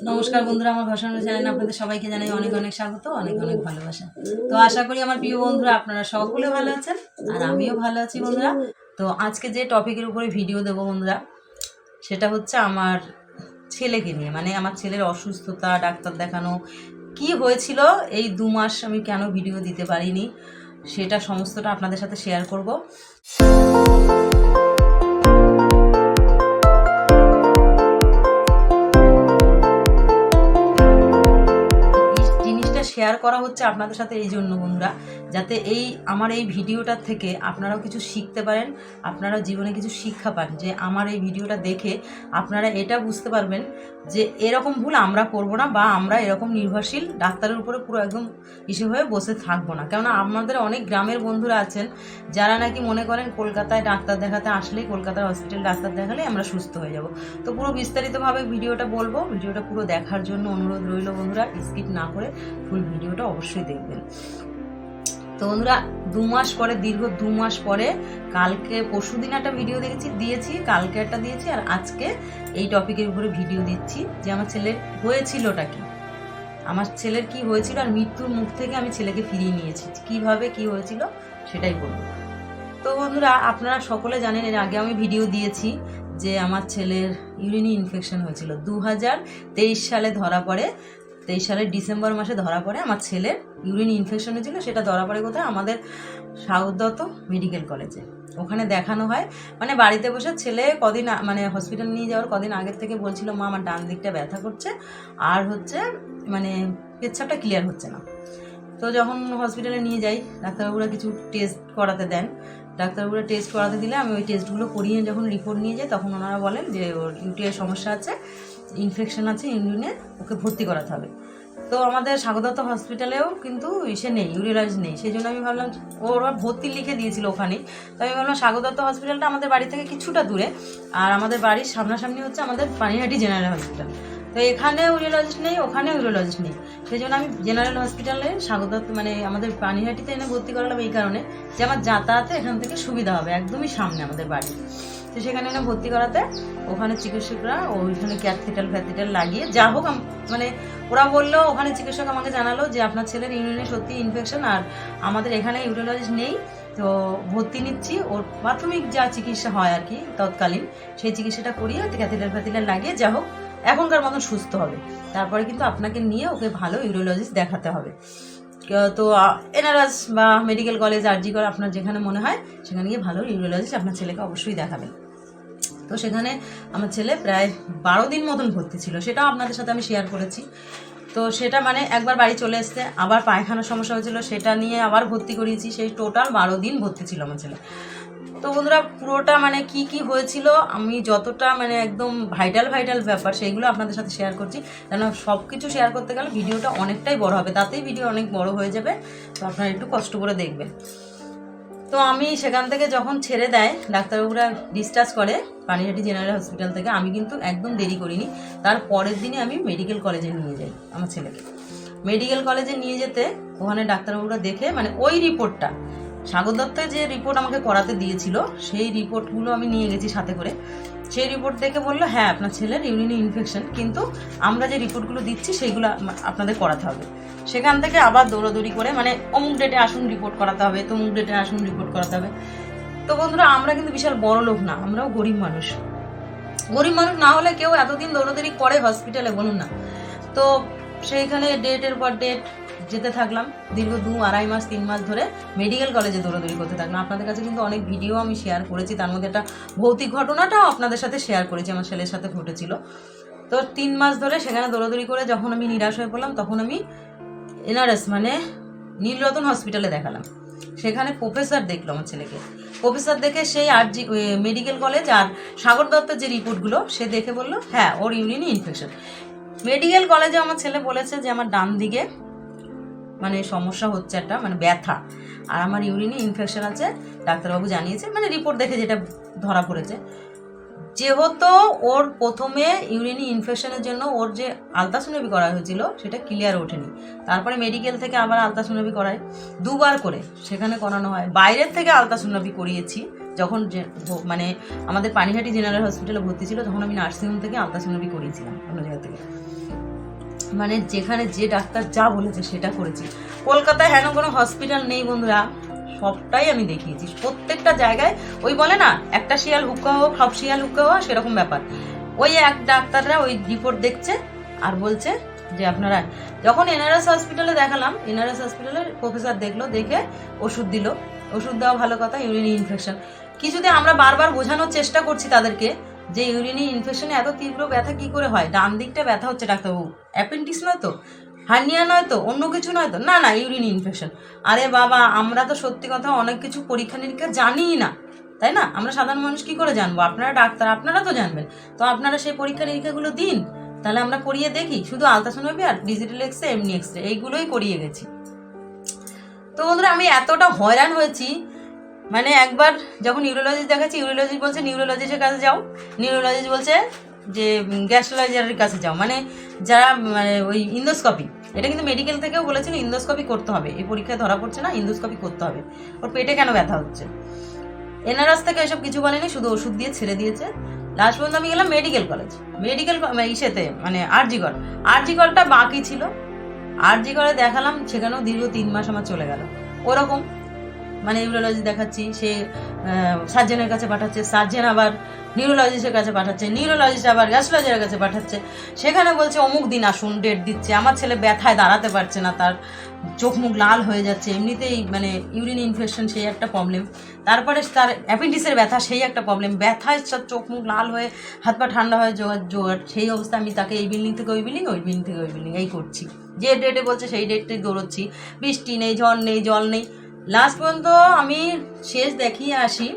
নমস্কার বন্ধুরা, আমার ভাষণ চ্যানেলে আপনাদের সবাইকে জানাই অনেক অনেক স্বাগত, অনেক অনেক ভালোবাসা। তো আশা করি আমার প্রিয় বন্ধুরা, আপনারা সকলে ভালো আছেন, আর আমিও ভালো আছি বন্ধুরা। তো আজকে যে টপিকের উপরে ভিডিও দেবো বন্ধুরা, সেটা হচ্ছে আমার ছেলেকে নিয়ে মানে আমার ছেলের অসুস্থতা, ডাক্তার দেখানো, কি হয়েছিল, এই দু মাস আমি কেন ভিডিও দিতে পারিনি, সেটা সমস্তটা আপনাদের সাথে শেয়ার করব। শেয়ার করা হচ্ছে আপনাদের সাথে এই জন্য বন্ধুরা, যাতে এই আমার এই ভিডিওটার থেকে আপনারাও কিছু শিখতে পারেন, আপনারাও জীবনে কিছু শিক্ষা পান যে আমার এই ভিডিওটা দেখে আপনারা এটা বুঝতে পারবেন যে এরকম ভুল আমরা করব না বা আমরা এরকম নির্ভরশীল, ডাক্তারের উপরে পুরো একদম ইসে হয়ে বসে থাকব না। কেননা আমাদের অনেক গ্রামের বন্ধুরা আছেন, যারা নাকি মনে করেন কলকাতায় ডাক্তার দেখাতে আসলেই কলকাতার হসপিটাল ডাক্তার দেখালে আমরা সুস্থ হয়ে যাব। তো পুরো বিস্তারিতভাবে ভিডিওটা বলব, ভিডিওটা পুরো দেখার জন্য অনুরোধ রইল বন্ধুরা স্কিপ না করে ফুল ভিডিওটা অবশ্যই দেখবেন। তো বন্ধুরা দু মাস পরে, দীর্ঘ দু মাস পরে, কালকে, পরশু দিন একটা ভিডিও দেখেছি, দিয়েছি, কালকে একটা দিয়েছি, আর আজকে এই টপিকের উপরে ভিডিও দিচ্ছি যে আমার ছেলের হয়েছিলটা কি? আমার ছেলের কি হয়েছিল আর মৃত্যুর মুখ থেকে আমি ছেলেকে ফিরিয়ে নিয়েছি। কীভাবে কি হয়েছিল সেটাই বলব। তো বন্ধুরা, আপনারা সকলে জানেন, এর আগে আমি ভিডিও দিয়েছি যে আমার ছেলের ইউরিনি ইনফেকশন হয়েছিল। দু হাজার তেইশ সালে ধরা পড়ে তেইশ সালের ডিসেম্বর মাসে ধরা পড়ে। আমার ছেলের ইউরিন ইনফেকশন হয়েছিল সেটা ধরা পড়ে কোথায়? আমাদের সাউদত্ত মেডিকেল কলেজে। ওখানে দেখানো হয়। মানে বাড়িতে বসে ছেলে কদিন মানে হসপিটাল নিয়ে যাওয়ার কদিন আগের থেকে বলছিল, মা, আমার ডান দিকটা ব্যথা করছে। আর হচ্ছে মানে পেচ্ছাপটা ক্লিয়ার হচ্ছে না। তো যখন হসপিটালে নিয়ে যাই, ডাক্তারবাবুরা কিছু টেস্ট করাতে দেন। ডাক্তারবাবুরা টেস্ট করাতে দিলে আমি ওই টেস্টগুলো করিয়ে যখন রিপোর্ট নিয়ে যাই, তখন ওনারা বলেন যে ওর ইউটিআই সমস্যা আছে। ইনফেকশন আছে ইউরিনে ওকে ভর্তি করাতে হবে। তো আমাদের স্বাগতত্ব হসপিটালেও কিন্তু ইসে নেই ইউরিয়ালাইজ নেই। সেই জন্য আমি ভাবলাম, ওরা ভর্তি লিখে দিয়েছিল ওখানেই তো আমি ভাবলাম স্বাগতত্ব হসপিটালটা আমাদের বাড়ি থেকে কিছুটা দূরে। আর আমাদের বাড়ির সামনাসামনি হচ্ছে আমাদের পানিহাটি জেনারেল হসপিটাল তো এখানে ইউরিওলজিস্ট নেই, ওখানে ইউরিওলজিস্ট নেই। সেই জন্য আমি জেনারেল হসপিটালে স্বাগতত্ব মানে আমাদের পানিহাটিতে এনে ভর্তি করালাম এই কারণে যে আমার যাতায়াতে এখান থেকে সুবিধা হবে, একদমই সামনে আমাদের বাড়ি। তো সেখানে এনে ভর্তি করাতে ওখানে চিকিৎসকরা ওইখানে ক্যাথিটাল ফ্যাথিটাল লাগিয়ে যা হোক মানে ওরা বলল, ওখানে চিকিৎসক আমাকে জানালো যে আপনার ছেলের ইউরিনে সত্যি ইনফেকশন আর আমাদের এখানে ইউরোলজিস্ট নেই, তো ভর্তি নিচ্ছি। ওর প্রাথমিক যা চিকিৎসা হয় আর কি তৎকালীন, সেই চিকিৎসাটা করিয়ে ক্যাথিটাল ফ্যাথিটাল লাগিয়ে যা হোক এখনকার মতন সুস্থ হবে। তারপরে কিন্তু আপনাকে নিয়ে ওকে ভালো ইউরোলজিস্ট দেখাতে হবে। তো এনআরএস বা মেডিকেল কলেজ আরজি করে আপনার যেখানে মনে হয়, সেখানে গিয়ে ভালো ইউরোলজিস্ট আপনার ছেলেকে অবশ্যই দেখাবেন। তো সেখানে আমার ছেলে প্রায় বারো দিন মতন ভর্তি ছিল, সেটাও আপনাদের সাথে আমি শেয়ার করেছি। তো সেটা মানে একবার বাড়ি চলে এসছে, আবার পায়খানার সমস্যা হয়েছিল, সেটা নিয়ে আবার ভর্তি করিয়েছি, সেই টোটাল বারো দিন ভর্তি ছিল আমার ছেলে। তো বন্ধুরা, পুরোটা মানে কি কি হয়েছিল, আমি যতটা মানে একদম ভাইটাল ভাইটাল ব্যাপার, সেইগুলো আপনাদের সাথে শেয়ার করছি। কেন সব কিছু শেয়ার করতে গেলে ভিডিওটা অনেকটাই বড় হবে, তাতেই ভিডিও অনেক বড় হয়ে যাবে, তো আপনারা একটু কষ্ট করে দেখবেন। তো আমি সেখান থেকে যখন ছেড়ে দেয়, ডাক্তারবাবুরা ডিসচার্জ করে পানিহাটি জেনারেল হসপিটাল থেকে, আমি কিন্তু একদম দেরি করিনি। তার পরের দিনে আমি মেডিকেল কলেজে নিয়ে যাই আমার ছেলেকে। মেডিকেল কলেজে নিয়ে যেতে ওখানে ডাক্তারবাবুরা দেখে মানে ওই রিপোর্টটা সাগর দত্তের যে রিপোর্ট আমাকে করাতে দিয়েছিল, সেই রিপোর্টগুলো আমি নিয়ে গেছি সাথে করে। সেই রিপোর্ট দেখে বলল হ্যাঁ আপনার ছেলের ইউরিনি ইনফেকশন কিন্তু আমরা যে রিপোর্টগুলো দিচ্ছি সেইগুলো আপনাদের করাতে হবে। সেখান থেকে আবার দৌড়াদৌড়ি করে মানে অমুক ডেটে আসুন রিপোর্ট করাতে হবে, তমুক ডেটে আসুন রিপোর্ট করাতে হবে। তো বন্ধুরা, আমরা কিন্তু বিশাল বড় লোক না, আমরাও গরিব মানুষ। গরিব মানুষ না হলে কেউ এতদিন দৌড়াদৌড়ি করে হসপিটালে বলুন না। তো সেইখানে ডেটের পর ডেট যেতে থাকলাম দীর্ঘ দু আড়াই মাস, তিন মাস ধরে মেডিকেল কলেজে দৌড়াদৌড়ি করতে থাকলাম। আপনাদের কাছে কিন্তু অনেক ভিডিও আমি শেয়ার করেছি। তার মধ্যে একটা ভৌতিক ঘটনাটাও আপনাদের সাথে শেয়ার করেছি, আমার ছেলের সাথে ঘটেছিল। তো তিন মাস ধরে সেখানে দৌড়াদৌড়ি করে যখন আমি নিরাশ হয়ে পড়লাম, তখন আমি এনআরএস মানে নীলরতন হসপিটালে দেখালাম। সেখানে প্রফেসর দেখল আমার ছেলেকে। প্রফেসর দেখে সেই আর জি মেডিকেল কলেজ আর সাগর দত্তের যে রিপোর্টগুলো সে দেখে বলল হ্যাঁ ওর ইউরিনি ইনফেকশন মেডিকেল কলেজে আমার ছেলে বলেছে যে, আমার ডান দিকে মানে সমস্যা হচ্ছে একটা মানে ব্যথা। আর আমার ইউরিনে ইনফেকশন আছে, ডাক্তারবাবু জানিয়েছে মানে রিপোর্ট দেখে যেটা ধরা পড়েছে। যেহেতু ওর প্রথমে ইউরিনি ইনফেকশনের জন্য ওর যে আলট্রাসোনোগ্রাফি করা হয়েছিল, সেটা ক্লিয়ার ওঠেনি। তারপরে মেডিকেল থেকে আবার আলট্রাসোনোগ্রাফি করায়। দুবার করে সেখানে করানো হয়। বাইরের থেকে আলট্রাসোনোগ্রাফি করিয়েছি, যখন মানে আমাদের পানিহাটি জেনারেল হসপিটালে ভর্তি ছিল, তখন আমি নার্সিংহোম থেকে আলট্রাসোনোগ্রাফি করিয়েছিলাম অন্য জায়গা থেকে। মানে যেখানে যে ডাক্তার যা বলেছে সেটা করেছি। কলকাতায় হেন কোনো হসপিটাল নেই বন্ধুরা, সবটাই আমি দেখিয়েছি। প্রত্যেকটা জায়গায় ওই বলে না, একটা শিয়াল হুক্কা হোক, সব শিয়াল হুক্কা হওয়া সেরকম ব্যাপার। ওই এক ডাক্তাররা ওই রিপোর্ট দেখছে আর বলছে যে আপনারা, যখন এনআরএস হসপিটালে দেখালাম এনআরএস হসপিটালের প্রফেসর দেখল, দেখে ওষুধ দিল। ওষুধ দেওয়া ভালো কথা ইউরিন ইনফেকশন কিছুতে আমরা বারবার বোঝানোর চেষ্টা করছি তাদেরকে যে ইউরিনি ইনফেকশনে এত তীব্র ব্যথা কি করে হয়? ডান দিকটা ব্যথা হচ্ছে ডাক্তারবাবু। অ্যাপেন্ডিক্স নয় তো? হার্নিয়া নয় তো? অন্য কিছু নয় তো? না না, ইউরিন ইনফেকশন আরে বাবা, আমরা তো সত্যি কথা অনেক কিছু পরীক্ষা নিরীক্ষা জানিই না, তাই না? আমরা সাধারণ মানুষ কি করে জানব? আপনারা ডাক্তার, আপনারা তো জানবেন। তো আপনারা সেই পরীক্ষা নিরীক্ষাগুলো দিন। তাহলে আমরা করিয়ে দেখি। শুধু আলট্রাসোনোগ্রাফি আর ডিজিটাল এক্স রে এমনি এক্স রে এইগুলোই করিয়ে গেছি। তো বন্ধুরা, আমি এতটা হয়রান হয়েছি মানে একবার যখন ইউরোলজিস্ট দেখাচ্ছি ইউরোলজিস্ট বলছে নিউরোলজিস্টের কাছে যাও। নিউরোলজিস্ট বলছে যে গ্যাস্ট্রোলজারের কাছে যাও। মানে যারা মানে ওই ইন্দোস্কপি এটা কিন্তু মেডিকেল থেকেও বলেছেন ইন্দোস্কপি করতে হবে। এই পরীক্ষায় ধরা পড়ছে না ইন্দোস্কপি করতে হবে। ওর পেটে কেন ব্যথা হচ্ছে? এনআরএস থেকে এসব কিছু বলেনি, শুধু ওষুধ দিয়ে ছেড়ে দিয়েছে। লাস্ট পর্যন্ত আমি গেলাম মেডিকেল কলেজ মেডিকেল ইসেতে মানে আরজিগর আরজিগরটা বাকি ছিল। আরজিগরে দেখালাম, সেখানেও দীর্ঘ তিন মাস আমার চলে গেল। ওরকম মানে ইউরোলজি দেখাচ্ছি, সে সার্জেনের কাছে পাঠাচ্ছে সার্জেন আবার নিউরোলজিস্টের কাছে পাঠাচ্ছে নিউরোলজিস্ট আবার গ্যাস্ট্রোলজির কাছে পাঠাচ্ছে। সেখানে বলছে, অমুক দিন আসুন ডেট দিচ্ছে। আমার ছেলে ব্যথায় দাঁড়াতে পারছে না, তার চোখ মুখ লাল হয়ে যাচ্ছে। এমনিতেই মানে ইউরিন ইনফেকশন সেই একটা প্রবলেম তারপরে তার অ্যাপেন্ডিসের ব্যথা সেই একটা প্রবলেম ব্যথায় সব চোখ মুখ লাল হয়ে, হাত পা ঠান্ডা হয়ে জোগাড় জোগাড় সেই অবস্থা। আমি তাকে এই বিল্ডিং থেকে ওই বিল্ডিং ওই বিল্ডিং থেকে ওই বিল্ডিং এই করছি। যে ডেটে বলছে, সেই ডেটটাই দৌড়চ্ছি। বৃষ্টি নেই, ঝড় নেই, জল নেই। লাস্ট পর্যন্ত আমি শেষ দেখিয়ে আসি।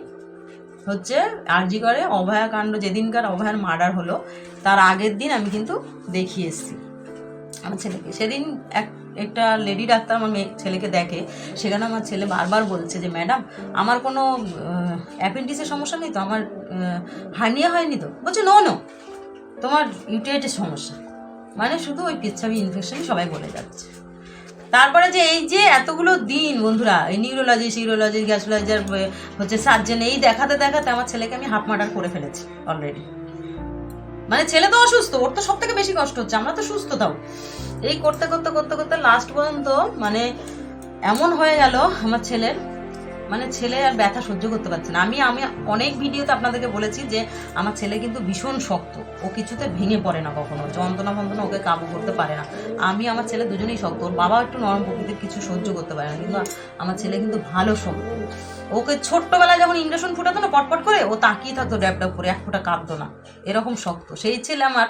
হচ্ছে আরজি করে অভয়াকাণ্ড যেদিনকার অভয়ার মার্ডার হলো, তার আগের দিন আমি কিন্তু দেখিয়ে এসেছি। আমার ছেলেকে। সেদিন এক, একটা লেডি ডাক্তার আমার মেয়ে, ছেলেকে দেখে, সেখানে আমার ছেলে বারবার বলছে যে ম্যাডাম আমার কোনো অ্যাপেন্ডিসের সমস্যা নেই তো? আমার হার্নিয়া হয়নি তো? বলছে নো নো তোমার ইউটিআইটের সমস্যা। মানে শুধু ওই পেচ্ছাবি ইনফেকশনই সবাই বলে যাচ্ছে। তারপরে যে এই যে এতগুলো দিন, বন্ধুরা, এই নিউরোলজি সিউরোলজি গ্যাস্ট্রোলজার হচ্ছে সার্জেন এই দেখাতে দেখাতে আমার ছেলেকে আমি হাফ মার্ডার করে ফেলেছি অলরেডি মানে ছেলে তো অসুস্থ, ওর তো সব থেকে বেশি কষ্ট হচ্ছে, আমরা তো সুস্থ তাও। এই করতে করতে করতে করতে লাস্ট পর্যন্ত মানে এমন হয়ে গেল আমার ছেলের মানে ছেলে আর ব্যথা সহ্য করতে পারছে না। আমি আমি অনেক ভিডিওতে আপনাদেরকে বলেছি যে আমার ছেলে কিন্তু ভীষণ শক্ত। ও কিছুতে ভেঙে পড়ে না কখনো। যন্ত্রণা ফন্ত্রণা ওকে কাবু করতে পারে না। আমি আমার ছেলে দুজনেই শক্ত। ওর বাবা একটু নরম প্রকৃতির কিছু সহ্য করতে পারে না। কিন্তু আমার ছেলে কিন্তু ভালো শক্ত। ওকে ছোট্টবেলায় যখন ইন্ডাকশন ফুটাতো না, পটপট করে, ও তাকিয়ে থাকতো, ড্যাব ড্যাব করে, এক ফোঁটা কাঁদতো না। এরকম শক্ত। সেই ছেলে আমার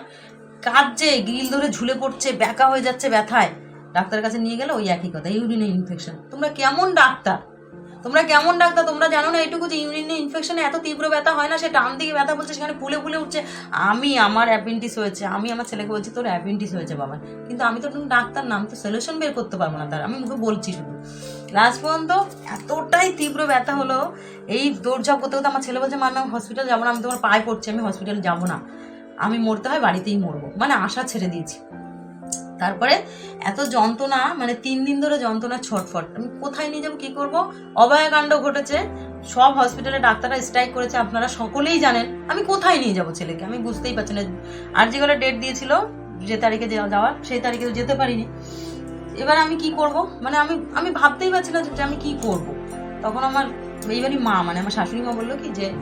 কাঁদছে, গ্রিল ধরে ঝুলে পড়ছে, ব্যাকা হয়ে যাচ্ছে ব্যথায়। ডাক্তারের কাছে নিয়ে গেলে, ওই একই কথা, ইউরিনে ইনফেকশন। তোমরা কেমন ডাক্তার? তোমরা কেমন ডাক্তার? তোমরা জানো না এটুকু যে ইউরিনে ইনফেকশনে এত তীব্র ব্যথা হয় না? সে ডান দিকে ব্যথা বলছে, সেখানে ফুলে ফুলে উঠছে। আমি, আমার অ্যাপেন্টিস হয়েছে। আমি আমার ছেলেকে বলছি, তোর অ্যাপেন্টিস হয়েছে বাবা। কিন্তু আমি তো ডাক্তার নাম তো সলিউশন বের করতে পারব না তার। আমি মুখে বলছি শুধু। লাস্ট পর্যন্ত এতটাই তীব্র ব্যথা হলো, এই দৌড়ঝাপ করতে করতে আমার ছেলে বলছে, মা আমি হসপিটাল যাব না, আমি তোমার পায়ে পড়ছি, আমি হসপিটাল যাব না। আমি মরতে হয় বাড়িতেই মরবো। মানে আশা ছেড়ে দিয়েছি। তারপরে এত যন্ত্রণা মানে তিন দিন ধরে যন্ত্রণা ছটফট। আমি কোথায় নিয়ে যাব, কী করব? অভয়াকাণ্ড ঘটেছে, সব হসপিটালে ডাক্তাররা স্ট্রাইক করেছে, আপনারা সকলেই জানেন। আমি কোথায় নিয়ে যাব ছেলেকে? আমি বুঝতেই পারছি না। আর যেগুলো ডেট দিয়েছিল, যে তারিখে যাওয়া- যাওয়ার, সেই তারিখে তো যেতে পারিনি। এবার আমি কি করব? মানে আমি আমি ভাবতেই পারছি না যে আমি কি করব। তখন আমার এইবারই মা মানে আমার শাশুড়ি মা বলল কি যে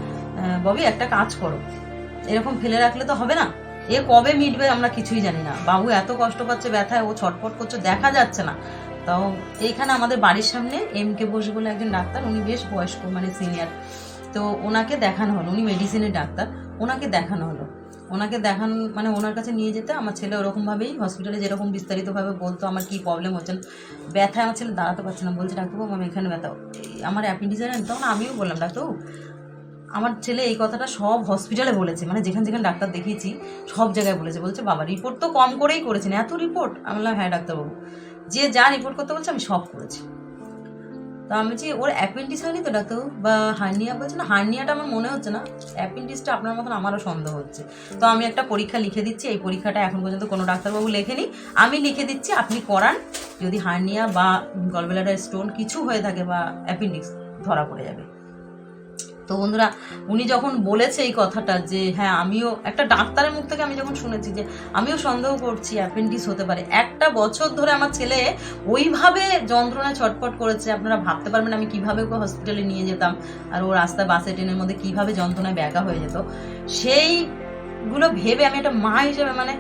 ববি, একটা কাজ করো। এরকম ফেলে রাখলে তো হবে না। এ কবে মিটবে আমরা কিছুই জানি না। বাবু এত কষ্ট পাচ্ছে, ব্যথায় ও ছটফট করছে, দেখা যাচ্ছে না। তাও এইখানে আমাদের বাড়ির সামনে এম কে বোস বলে একজন ডাক্তার, উনি বেশ বয়স্ক মানে সিনিয়র তো ওনাকে দেখানো হলো, উনি মেডিসিনের ডাক্তার, ওনাকে দেখানো হলো। ওনাকে দেখান মানে ওনার কাছে নিয়ে যেতে আমার ছেলে ওরকমভাবেই হসপিটালে যেরকম বিস্তারিতভাবে বলতো, আমার কি প্রবলেম হচ্ছে। ব্যথায় আমার ছেলে দাঁড়াতে পারছে না, বলছে, ডাক্তারবাবু আমি এখানে ব্যথা আমার অ্যাপেন্ডিক্স তখন আমিও বললাম, ডাক্তারবাবু আমার ছেলে এই কথাটা সব হসপিটালে বলেছে। মানে যেখানে যেখানে ডাক্তার দেখিয়েছি, সব জায়গায় বলেছে। বলছে, বাবা রিপোর্ট তো কম করেই করেছেন। এত রিপোর্ট আমি বললাম হ্যাঁ ডাক্তারবাবু, যে যা রিপোর্ট করতে বলছে, আমি সব করেছি। তো আমি বলছি, ওর অ্যাপেন্ডিক্স হয়নি তো, ডাক্তারবাবু? বা হার্নিয়া বলছে, না হার্নিয়াটা আমার মনে হচ্ছে না। অ্যাপেন্ডিক্সটা আপনার মতন আমারও সন্দেহ হচ্ছে। তো আমি একটা পরীক্ষা লিখে দিচ্ছি। এই পরীক্ষাটা এখন পর্যন্ত কোনো ডাক্তারবাবু লেখেনি। আমি লিখে দিচ্ছি, আপনি করান। যদি হার্নিয়া বা গলবেলাডার স্টোন কিছু হয়ে থাকে বা অ্যাপেন্ডিক্স ধরা পড়ে যাবে। তো বন্ধুরা, উনি যখন বলেছে এই কথাটা যে হ্যাঁ আমিও, একটা ডাক্তারের মুখ থেকে আমি যখন শুনেছি যে, আমিও সন্দেহ করছি, অ্যাপেন্ডিক্স হতে পারে। একটা বছর ধরে আমার ছেলে ওইভাবে যন্ত্রণায় ছটফট করেছে, আপনারা ভাবতে পারবেন আমি কীভাবে ওকে হসপিটালে নিয়ে যেতাম, আর ও রাস্তায় বাসে ট্রেনের মধ্যে কীভাবে যন্ত্রণায় ব্যাগা হয়ে যেত। সেইগুলো ভেবে আমি একটা মা হিসেবে মানে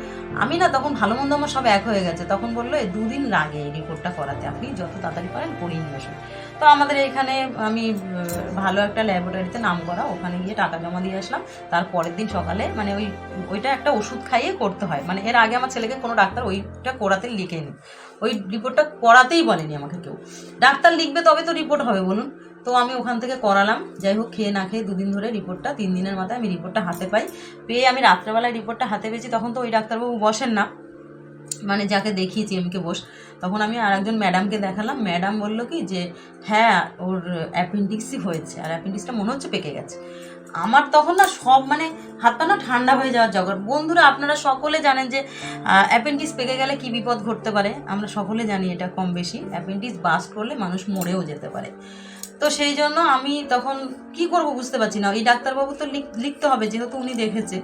আমি না তখন ভালো মন্দ আমার সব এক হয়ে গেছে। তখন বলল এই দুদিন লাগে এই রিপোর্টটা করাতে। আপনি যত তাড়াতাড়ি পারেন করিয়ে নিয়ে আসুন। তো আমাদের এখানে আমি ভালো একটা ল্যাবরেটরিতে নাম করা, ওখানে গিয়ে টাকা জমা দিয়ে আসলাম। তার পরের দিন সকালে মানে ওই, ওইটা একটা ওষুধ খাইয়ে করতে হয়। মানে এর আগে আমার ছেলেকে কোনো ডাক্তার ওইটা করাতে লিখেনি। ওই রিপোর্টটা করাতেই বলেনি আমাকে কেউ। ডাক্তার লিখবে তবে তো রিপোর্ট হবে, বলুন। তো আমি ওখান থেকে করালাম। যাই হোক, খেয়ে না খেয়ে দুদিন ধরে রিপোর্টটা, তিন দিনের মাথায় আমি রিপোর্টটা হাতে পাই। পেয়ে আমি রাত্রেবেলায় রিপোর্টটা হাতে পেয়েছি, তখন তো ওই ডাক্তারবাবু বসেন না। মানে যাকে দেখিয়েছি, এমকে বোস। তখন আমি আর একজন ম্যাডামকে দেখালাম। ম্যাডাম বলল কি যে হ্যাঁ ওর অ্যাপেন্ডিক্সই হয়েছে। আর অ্যাপেন্ডিক্সটা মনে হচ্ছে পেকে গেছে। আমার তখন না সব মানে হাতটা না ঠান্ডা হয়ে যাওয়ার জগৎ। বন্ধুরা, আপনারা সকলে জানেন যে অ্যাপেন্ডিক্স পেকে গেলে কি বিপদ ঘটতে পারে? আমরা সকলে জানি এটা কম বেশি। অ্যাপেন্ডিক্স বাস করলে মানুষ মরেও যেতে পারে। তো সেই জন্য আমি তখন কি করব বুঝতে পারছি না। এই ডাক্তারবাবু তো লিখ- লিখতে হবে, যেহেতু উনি দেখেছে।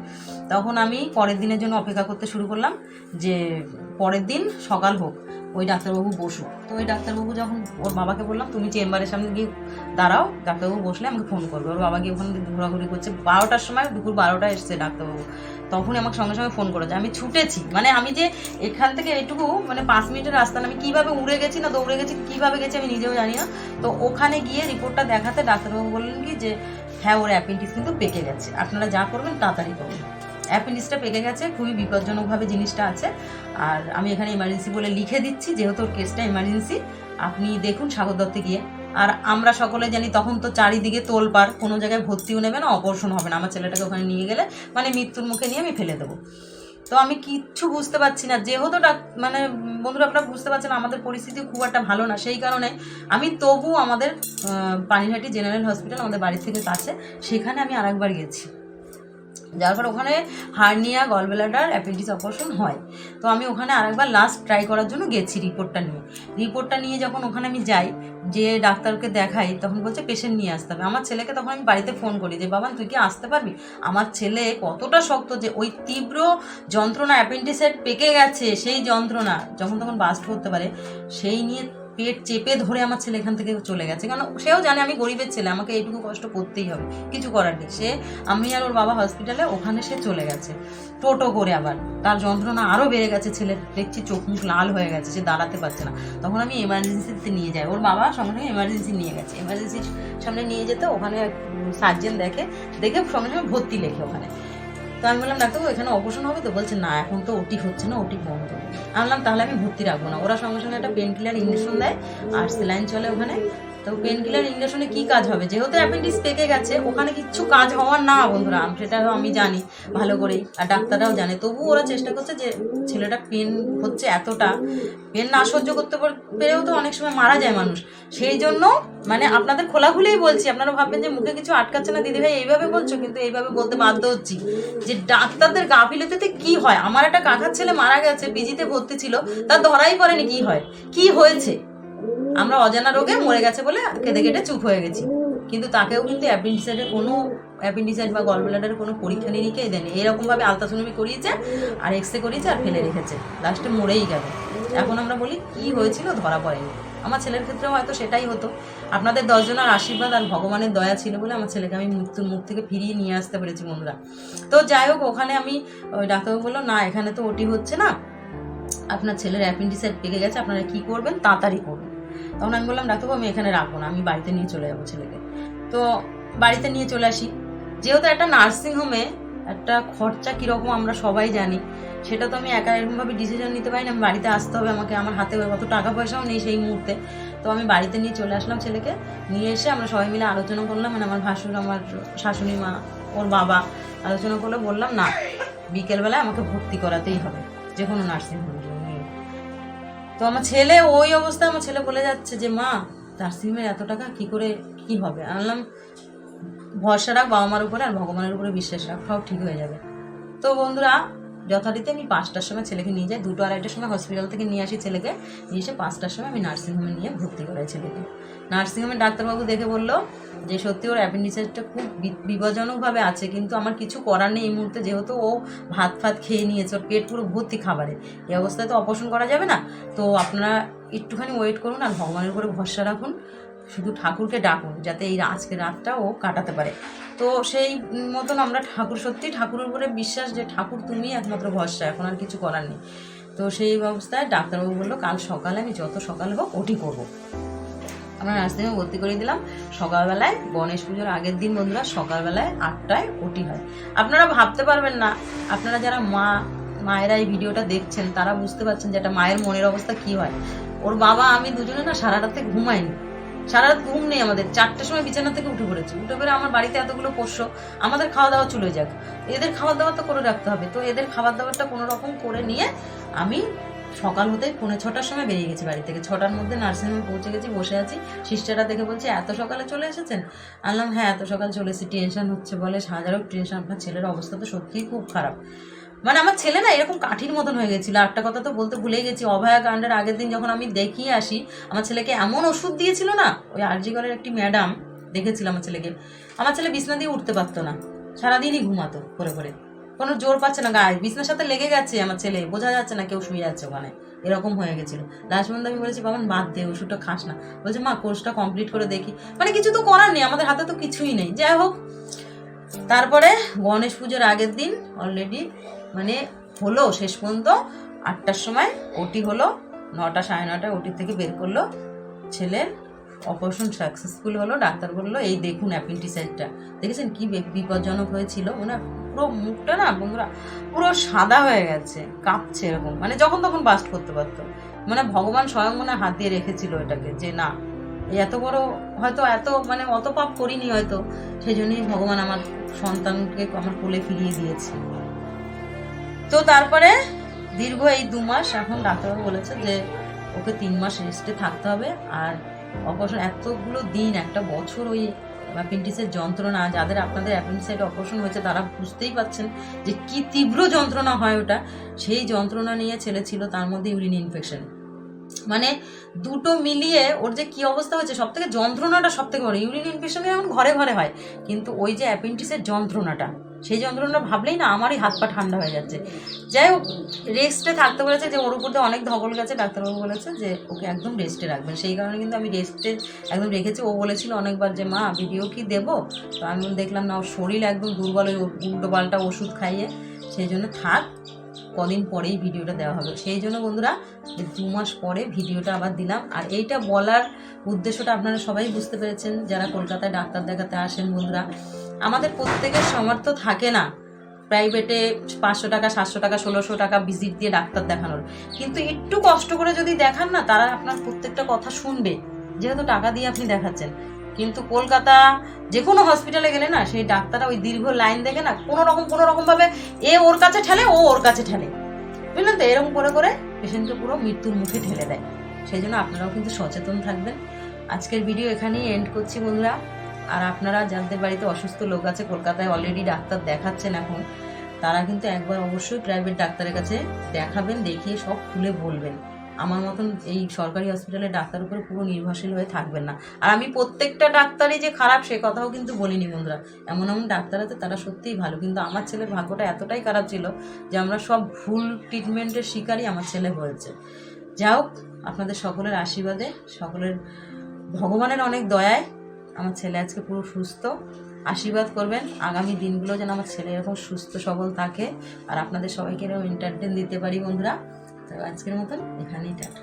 তখন আমি পরের দিনের জন্য অপেক্ষা করতে শুরু করলাম যে পরের দিন সকাল হোক। ওই ডাক্তারবাবু বসুক। তো ওই ডাক্তারবাবু যখন ওর বাবাকে বললাম, তুমি চেম্বারের সামনে গিয়ে দাঁড়াও, ডাক্তারবাবু বসলে আমাকে ফোন করবে। ওর বাবা গিয়ে ওখানে ঘোরাঘুরি করছে। বারোটার সময় দুপুর বারোটা এসছে ডাক্তারবাবু। তখনই আমাকে সঙ্গে সঙ্গে ফোন করেছে। আমি ছুটেছি। মানে আমি যে এখান থেকে এইটুকু মানে পাঁচ মিনিটের রাস্তা আমি কীভাবে উড়ে গেছি না দৌড়ে গেছি, কীভাবে গেছি আমি নিজেও জানি না। তো ওখানে গিয়ে রিপোর্টটা দেখাতে ডাক্তারবাবু বললেন কি যে হ্যাঁ ওর অ্যাপেন্ডিক্স কিন্তু পেকে গেছে। আপনারা যা করবেন, তাড়াতাড়ি করুন অ্যাপেন্ডিক্সটা পেকে গেছে, খুবই বিপজ্জনকভাবে জিনিসটা আছে। আর আমি এখানে ইমার্জেন্সি বলে লিখে দিচ্ছি, যেহেতু কেসটা ইমার্জেন্সি আপনি দেখুন সাগর দত্তে গিয়ে। আর আমরা সকলে জানি তখন তো চারিদিকে তোলপার কোনো জায়গায় ভর্তিও নেবে না অপারেশন হবে না। আমার ছেলেটাকে ওখানে নিয়ে গেলে মানে মৃত্যুর মুখে নিয়ে আমি ফেলে দেবো। তো আমি কিচ্ছু বুঝতে পারছি না, যেহেতু মানে বন্ধুরা আপনারা বুঝতে পারছেন, আমাদের পরিস্থিতি খুব একটা ভালো না। সেই কারণে আমি তবু আমাদের পানিহাটি জেনারেল হসপিটাল আমাদের বাড়ি থেকে কাছে, সেখানে আমি আরেকবার গেছি। যার পর ওখানে হার্নিয়া গলবেলাটার অ্যাপেন্ডিক্স অপারেশন হয়। তো আমি ওখানে আরেকবার লাস্ট ট্রাই করার জন্য গেছি রিপোর্টটা নিয়ে। রিপোর্টটা নিয়ে যখন ওখানে আমি যাই, যে ডাক্তারকে দেখাই, তখন বলছে পেশেন্ট নিয়ে আসতে হবে। আমার ছেলেকে তখন আমি বাড়িতে ফোন করি যে, বাবা, তুই কি আসতে পারবি? আমার ছেলে কতটা শক্ত যে, ওই তীব্র যন্ত্রণা অ্যাপেন্ডিসাইড পেকে গেছে, সেই যন্ত্রণা। যখন তখন বাস্ট করতে পারে, সেই নিয়ে পেট চেপে ধরে আমার ছেলে এখান থেকে চলে গেছে। কারণ সেও জানে আমি গরিবের ছেলে, আমাকে এইটুকু কষ্ট করতেই হবে। কিছু করার নেই। সে, আমি আর ওর বাবা হসপিটালে ওখানে সে চলে গেছে। টোটো করে আবার। তার যন্ত্রণা আরও বেড়ে গেছে ছেলের। দেখছি চোখ মুখ লাল হয়ে গেছে, সে দাঁড়াতে পারছে না। তখন আমি এমার্জেন্সিতে নিয়ে যাই। ওর বাবা সঙ্গে সঙ্গে এমার্জেন্সি নিয়ে গেছে। এমার্জেন্সির সামনে নিয়ে যেতে ওখানে সার্জেন দেখে দেখে সঙ্গে সঙ্গে ভর্তি লেখে ওখানে। তো আমি বললাম, ডাক্তারবাবু, এখানে অপারেশন হবে তো? বলছে, না, এখন তো ওটি হচ্ছে না ওটি বন্ধ। আমি বললাম, তাহলে আমি ভর্তি রাখব না। ওরা সঙ্গে সঙ্গে একটা পেন কিলার ইঞ্জেকশন দেয়, আর সেলাইন চলে ওখানে। তো পেন কিলার ইঞ্জেকশনে কি কাজ হবে? যেহেতু অ্যাপেন্ডিক্স পেকে গেছে, ওখানে কিচ্ছু কাজ হওয়ার না বন্ধুরা সেটা আমি জানি, ভালো করেই, আর ডাক্তাররাও জানে। তবু ওরা চেষ্টা করছে যে ছেলেটা পেন হচ্ছে এতটা পেন না সহ্য করতে পেরেও তো অনেক সময় মারা যায় মানুষ। সেই জন্য মানে আপনাদের খোলাখুলিই বলছি, আপনারা ভাববেন যে মুখে কিছু আটকাচ্ছে না, দিদি ভাই, এইভাবে বলছো? কিন্তু এইভাবে বলতে বাধ্য হচ্ছি যে ডাক্তারদের গাফিলতিতে কি হয়? আমার একটা কাকার ছেলে মারা গেছে পিজিতে ভর্তি ছিল তার ধরাই পড়েনি, কি হয়? কি হয়েছে? আমরা অজানা রোগে মরে গেছে বলে কেঁদে কেটে চুপ হয়ে গেছি। কিন্তু তাকেও কিন্তু অ্যাপেন্ডিসাইডের কোনো অ্যাপেন্ডিসাইড বা গলব্লাডারের কোনো পরীক্ষা নিরীক্ষাই দেয়নি। এরকমভাবে আলতাসোনোমি করিয়েছে, আর এক্স রে করিয়েছে, আর ফেলে রেখেছে। লাস্টে মরেই গেল। এখন আমরা বলি, কি হয়েছিল ধরা পড়েনি। আমার ছেলের ক্ষেত্রেও হয়তো সেটাই হতো। আপনাদের দশজনের আশীর্বাদ আর ভগবানের দয়া ছিল বলে আমার ছেলেকে আমি মৃত্যুর মুখ থেকে ফিরিয়ে নিয়ে আসতে পেরেছি বন্ধুরা। তো যাই হোক, ওখানে আমি, ওই ডাক্তারবাবু বলল, না, এখানে তো ওটি হচ্ছে না। আপনার ছেলের অ্যাপেন্ডিসাইড পেকে গেছে, আপনারা কি করবেন? তাড়াতাড়ি করুন। তখন আমি বললাম, ডাক্তারবাবু, আমি এখানে রাখব না, আমি বাড়িতে নিয়ে চলে যাব ছেলেকে। তো বাড়িতে নিয়ে চলে আসি। যেহেতু একটা নার্সিং হোমে একটা খরচা কীরকম আমরা সবাই জানি, সেটা তো আমি একা এরকমভাবে ডিসিশন নিতে পারি না। আমি বাড়িতে আসতে হবে আমাকে, আমার হাতে অত টাকা পয়সাও নেই সেই মুহূর্তে। তো আমি বাড়িতে নিয়ে চলে আসলাম ছেলেকে, নিয়ে এসে আমরা সবাই মিলে আলোচনা করলাম। মানে আমার ভাসুর, আমার শাশুড়ি মা, ওর বাবা আলোচনা করলে, বললাম, না, বিকেলবেলায় আমাকে ভর্তি করাতেই হবে যে কোনো নার্সিং হোমে তো আমার ছেলে ওই অবস্থায় আমার ছেলে বলে যাচ্ছে যে, মা নার্সিংহোমের এত টাকা কি করে, কি হবে? আনলাম ভরসা রাখ, বাবা মার উপরে আর ভগবানের উপরে বিশ্বাস রাখ, সব ঠিক হয়ে যাবে। তো বন্ধুরা যথারীতি আমি পাঁচটার সময় ছেলেকে নিয়ে যাই। দুটো আড়াইটার সময় হসপিটাল থেকে নিয়ে আসি ছেলেকে। নিয়ে এসে পাঁচটার সময় আমি নার্সিংহোমে নিয়ে ভর্তি করাই ছেলেকে। নার্সিংহোমে ডাক্তারবাবু দেখে বলল যে, সত্যি ওর অ্যাপেন্ডিসাইটটা খুব বিপজ্জনকভাবে আছে, কিন্তু আমার কিছু করার নেই এই মুহূর্তে। যেহেতু ও ভাত ফাত খেয়ে নিয়েছে, ওর পেট পুরো ভর্তি খাবারে। এই অবস্থায় তো অপারেশন করা যাবে না। তো আপনারা একটুখানি ওয়েট করুন আর ভগবানের উপরে ভরসা রাখুন। শুধু ঠাকুরকে ডাকুন, যাতে এই আজকে রাতটা ও কাটাতে পারে। তো সেই মতন আমরা ঠাকুর, সত্যি ঠাকুরের উপরে বিশ্বাস যে ঠাকুর তুমি একমাত্র ভরসা, এখন আর কিছু করার নেই। তো সেই অবস্থায় ডাক্তারবাবু বলল, কাল সকালে আমি যত সকালে হোক ওটি করব। আমরা নার্সিংহোমে ভর্তি করে দিলাম। সকালবেলায় গণেশ পুজোর আগের দিন বন্ধুরা সকালবেলায় আটটায় ওটি হয়। আপনারা ভাবতে পারবেন না, আপনারা যারা মা, মায়েরা এই ভিডিওটা দেখছেন, তারা বুঝতে পারছেন যে একটা মায়ের মনের অবস্থা কি হয়। ওর বাবা, আমি দুজনে না সারা রাতে ঘুমাইনি। সারা রাত ঘুম নেই আমাদের। চারটের সময় বিছানা থেকে উঠে পড়েছি। উঠে পড়ে আমার বাড়িতে এতগুলো পোষ্য, আমাদের খাওয়া দাওয়া চলে যাক। এদের খাবার দাবার তো করে রাখতে হবে। তো এদের খাবার দাবারটা কোনো রকম করে নিয়ে আমি সকাল হতে পৌনে ছটার সময় বেরিয়ে গেছি বাড়ি থেকে। ছটার মধ্যে নার্সিংহোমে পৌঁছে গেছি, বসে আছি। সিস্টারটা দেখে বলছে, এত সকালে চলে এসেছেন? আনলাম হ্যাঁ এত সকাল চলে এসেছি। টেনশন হচ্ছে বলে হাজারো টেনশন। আপনার ছেলের অবস্থা তো সত্যিই খুব খারাপ। মানে আমার ছেলে না এরকম কাঠির মতন হয়ে গেছিল। একটা কথা তো বলতে ভুলে গেছি, অভয়া কাণ্ডের আগের দিন যখন আমি দেখিয়ে আসি, আমার ছেলেকে এমন ওষুধ দিয়েছিল না, ওই আরজিগড়ের একটি ম্যাডাম দেখেছিল আমার ছেলেকে, আমার ছেলে বিছনা দিয়ে উঠতে পারতো না, সারাদিনই ঘুমাতো করে করে কোনো জোর পাচ্ছে না, গায়ে বিছনার সাথে লেগে গেছে আমার ছেলে, বোঝা যাচ্ছে না কেউ শুয়ে যাচ্ছে ওখানে, এরকম হয়ে গেছিল। লাস্ট আমি বলেছি বাবা বাদ দে, ওষুধটা খাস না। বলছে, মা, কোর্সটা কমপ্লিট করে দেখি। মানে কিছু তো করার নেই, আমাদের হাতে তো কিছুই নেই। যাই হোক, তারপরে গণেশ পুজোর আগের দিন অলরেডি মানে হলো শেষ পর্যন্ত আটটার সময় ওটি হলো নটা সাড়ে নটায় ওটি থেকে বের করল। ছেলের অপারেশন সাকসেসফুল হলো, ডাক্তার বলল, এই দেখুন অ্যাপেন্টিসাইডটা দেখেছেন কি বিপজ্জনক হয়েছিল? ওনার পুরো মুখটা না বন্ধুরা, পুরো সাদা হয়ে গেছে, কাঁপছে এরকম। মানে যখন তখন বাস্ট করতে পারতো। মানে ভগবান স্বয়ং মনে হাত দিয়ে রেখেছিল এটাকে যে, না এত বড় হয়তো এত মানে অত পাপ করিনি হয়তো। সেই জন্যই ভগবান আমার সন্তানকে আমার কোলে ফিরিয়ে দিয়েছে। তো তারপরে দীর্ঘ এই দু মাস এখন ডাক্তারবাবু বলেছে যে ওকে তিন মাস রেস্টে থাকতে হবে। আর অপারেশন এতগুলো দিন, একটা বছর ওই অ্যাপেন্ডিক্সের যন্ত্রণা, যাদের আপনাদের অ্যাপেন্ডিসাইড অপারেশন হয়েছে তারা বুঝতেই পাচ্ছেন যে কি তীব্র যন্ত্রণা হয় ওটা। সেই যন্ত্রণা নিয়ে ছেলে ছিল, তার মধ্যে ইউরিন ইনফেকশন মানে দুটো মিলিয়ে ওর যে কি অবস্থা হয়েছে সব থেকে যন্ত্রণাটা সব থেকে বড় ইউরিন ইনফেকশন যেমন ঘরে ঘরে হয়, কিন্তু ওই যে অ্যাপেন্ডিক্সের যন্ত্রণাটা সেই যন্ত্রণাটা ভাবলেই না আমারই হাত পা ঠান্ডা হয়ে যাচ্ছে। যাই হোক রেস্টে থাকতে বলেছে যে, ওর উপর অনেক ধকল গেছে, ডাক্তারবাবু বলেছে যে, ওকে একদম রেস্টে রাখবেন। সেই কারণে কিন্তু আমি রেস্টে একদম রেখেছি। ও বলেছিল অনেকবার যে, মা ভিডিও কি দেবো? তো আমি দেখলাম না, ওর শরীর একদম দুর্বল, ওই উল্টো পাল্টা ওষুধ খাইয়ে। সেই জন্য থাক, কদিন পরেই ভিডিওটা দেওয়া হবে। সেই জন্য বন্ধুরা দু মাস পরে ভিডিওটা আবার দিলাম। আর এইটা বলার উদ্দেশ্যটা আপনারা সবাই বুঝতে পেরেছেন। যারা কলকাতায় ডাক্তার দেখাতে আসেন বন্ধুরা আমাদের প্রত্যেকের সামর্থ্য থাকে না প্রাইভেটে পাঁচশো টাকা, সাতশো টাকা, ষোলোশো টাকা ভিজিট দিয়ে ডাক্তার দেখানোর। কিন্তু একটু কষ্ট করে যদি দেখান না, তারা আপনার প্রত্যেকটা কথা শুনবে। যেহেতু টাকা দিয়ে আপনি দেখাচ্ছেন। কিন্তু কলকাতা যে কোনো হসপিটালে গেলে না, সেই ডাক্তাররা ওই দীর্ঘ লাইন দেখে না, কোনো রকম কোনো রকম ভাবে এ ওর কাছে ঠেলে, ও ওর কাছে ঠেলে। বুঝলেন তো? এরকম করে করে পেশেন্টকে পুরো মৃত্যুর মুখে ঠেলে দেয়। সেই জন্য আপনারাও কিন্তু সচেতন থাকবেন। আজকের ভিডিও এখানেই এন্ড করছি বন্ধুরা। আর আপনারা যাদের বাড়িতে অসুস্থ লোক আছে, কলকাতায় অলরেডি ডাক্তার দেখাচ্ছেন এখন, তারা কিন্তু একবার অবশ্যই প্রাইভেট ডাক্তারের কাছে দেখাবেন, দেখিয়ে সব খুলে বলবেন। আমার মতন এই সরকারি হসপিটালের ডাক্তার উপরে পুরো নির্ভরশীল হয়ে থাকবেন না। আর আমি প্রত্যেকটা ডাক্তারই যে খারাপ, সে কথাও কিন্তু বলিনি বন্ধুরা। এমন এমন ডাক্তার আছে, তারা সত্যিই ভালো। কিন্তু আমার ছেলের ভাগ্যটা এতটাই খারাপ ছিল যে আমরা সব ভুল ট্রিটমেন্টের শিকারই আমার ছেলে হয়েছে। যাই হোক, আপনাদের সকলের আশীর্বাদে, সকলের ভগবানের অনেক দয়ায় আমার ছেলে আজকে পুরো সুস্থ। আশীর্বাদ করবেন, আগামী দিনগুলো যেন আমার ছেলে এরকম সুস্থ, সবল থাকে। আর আপনাদের সবাইকে এরকম এন্টারটেন দিতে পারি বন্ধুরা। তো আজকের মতন এখানেই টাটা।